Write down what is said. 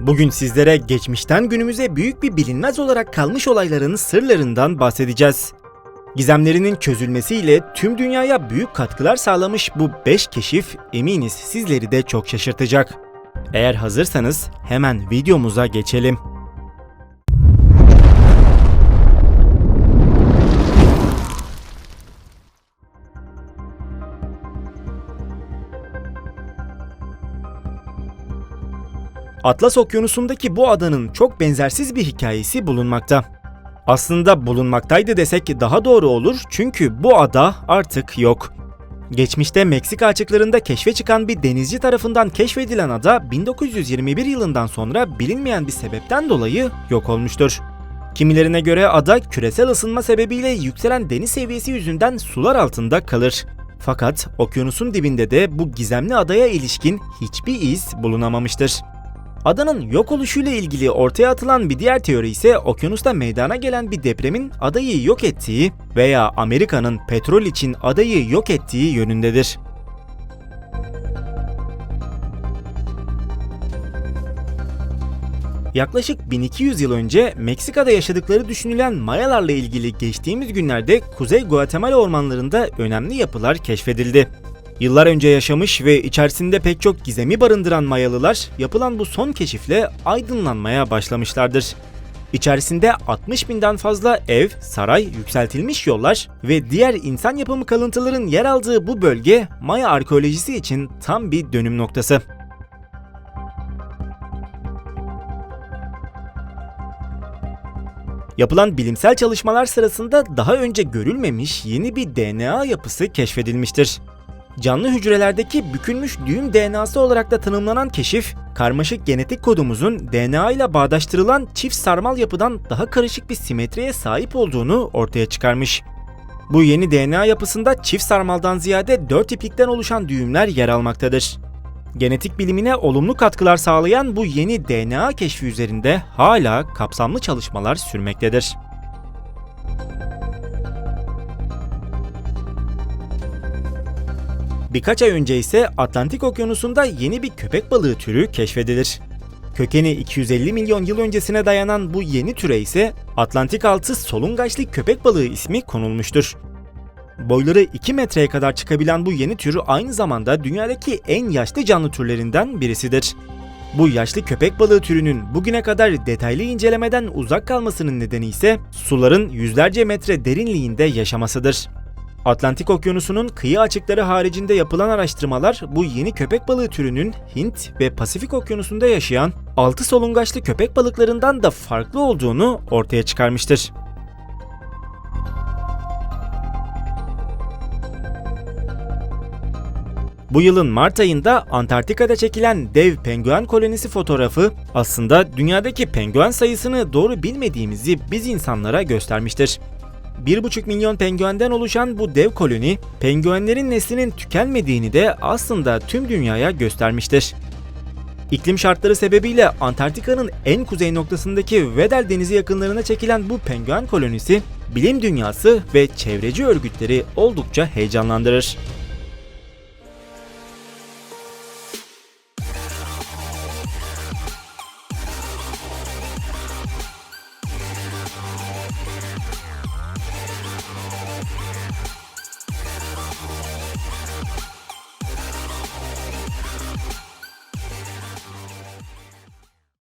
Bugün sizlere geçmişten günümüze büyük bir bilinmez olarak kalmış olayların sırlarından bahsedeceğiz. Gizemlerinin çözülmesiyle tüm dünyaya büyük katkılar sağlamış bu 5 keşif eminiz sizleri de çok şaşırtacak. Eğer hazırsanız hemen videomuza geçelim. Atlas Okyanusu'ndaki bu adanın çok benzersiz bir hikayesi bulunmakta. Aslında bulunmaktaydı desek daha doğru olur çünkü bu ada artık yok. Geçmişte Meksika açıklarında keşfe çıkan bir denizci tarafından keşfedilen ada 1921 yılından sonra bilinmeyen bir sebepten dolayı yok olmuştur. Kimilerine göre ada küresel ısınma sebebiyle yükselen deniz seviyesi yüzünden sular altında kalır. Fakat okyanusun dibinde de bu gizemli adaya ilişkin hiçbir iz bulunamamıştır. Adanın yok oluşuyla ilgili ortaya atılan bir diğer teori ise okyanusta meydana gelen bir depremin adayı yok ettiği veya Amerika'nın petrol için adayı yok ettiği yönündedir. Yaklaşık 1200 yıl önce Meksika'da yaşadıkları düşünülen Mayalarla ilgili geçtiğimiz günlerde Kuzey Guatemala ormanlarında önemli yapılar keşfedildi. Yıllar önce yaşamış ve içerisinde pek çok gizemi barındıran Mayalılar yapılan bu son keşifle aydınlanmaya başlamışlardır. İçerisinde 60 binden fazla ev, saray, yükseltilmiş yollar ve diğer insan yapımı kalıntıların yer aldığı bu bölge Maya arkeolojisi için tam bir dönüm noktası. Yapılan bilimsel çalışmalar sırasında daha önce görülmemiş yeni bir DNA yapısı keşfedilmiştir. Canlı hücrelerdeki bükülmüş düğüm DNA'sı olarak da tanımlanan keşif, karmaşık genetik kodumuzun DNA ile bağdaştırılan çift sarmal yapıdan daha karışık bir simetriye sahip olduğunu ortaya çıkarmış. Bu yeni DNA yapısında çift sarmaldan ziyade dört iplikten oluşan düğümler yer almaktadır. Genetik bilimine olumlu katkılar sağlayan bu yeni DNA keşfi üzerinde hala kapsamlı çalışmalar sürmektedir. Birkaç ay önce ise Atlantik Okyanusu'nda yeni bir köpek balığı türü keşfedilir. Kökeni 250 milyon yıl öncesine dayanan bu yeni türe ise Atlantik altı solungaçlı köpek balığı ismi konulmuştur. Boyları 2 metreye kadar çıkabilen bu yeni tür aynı zamanda dünyadaki en yaşlı canlı türlerinden birisidir. Bu yaşlı köpek balığı türünün bugüne kadar detaylı incelemeden uzak kalmasının nedeni ise suların yüzlerce metre derinliğinde yaşamasıdır. Atlantik Okyanusu'nun kıyı açıkları haricinde yapılan araştırmalar bu yeni köpek balığı türünün Hint ve Pasifik Okyanusu'nda yaşayan altı solungaçlı köpek balıklarından da farklı olduğunu ortaya çıkarmıştır. Bu yılın Mart ayında Antarktika'da çekilen dev penguen kolonisi fotoğrafı aslında dünyadaki penguen sayısını doğru bilmediğimizi biz insanlara göstermiştir. 1,5 milyon penguenden oluşan bu dev koloni, penguenlerin neslinin tükenmediğini de aslında tüm dünyaya göstermiştir. İklim şartları sebebiyle Antarktika'nın en kuzey noktasındaki Weddell Denizi yakınlarına çekilen bu penguen kolonisi, bilim dünyası ve çevreci örgütleri oldukça heyecanlandırır.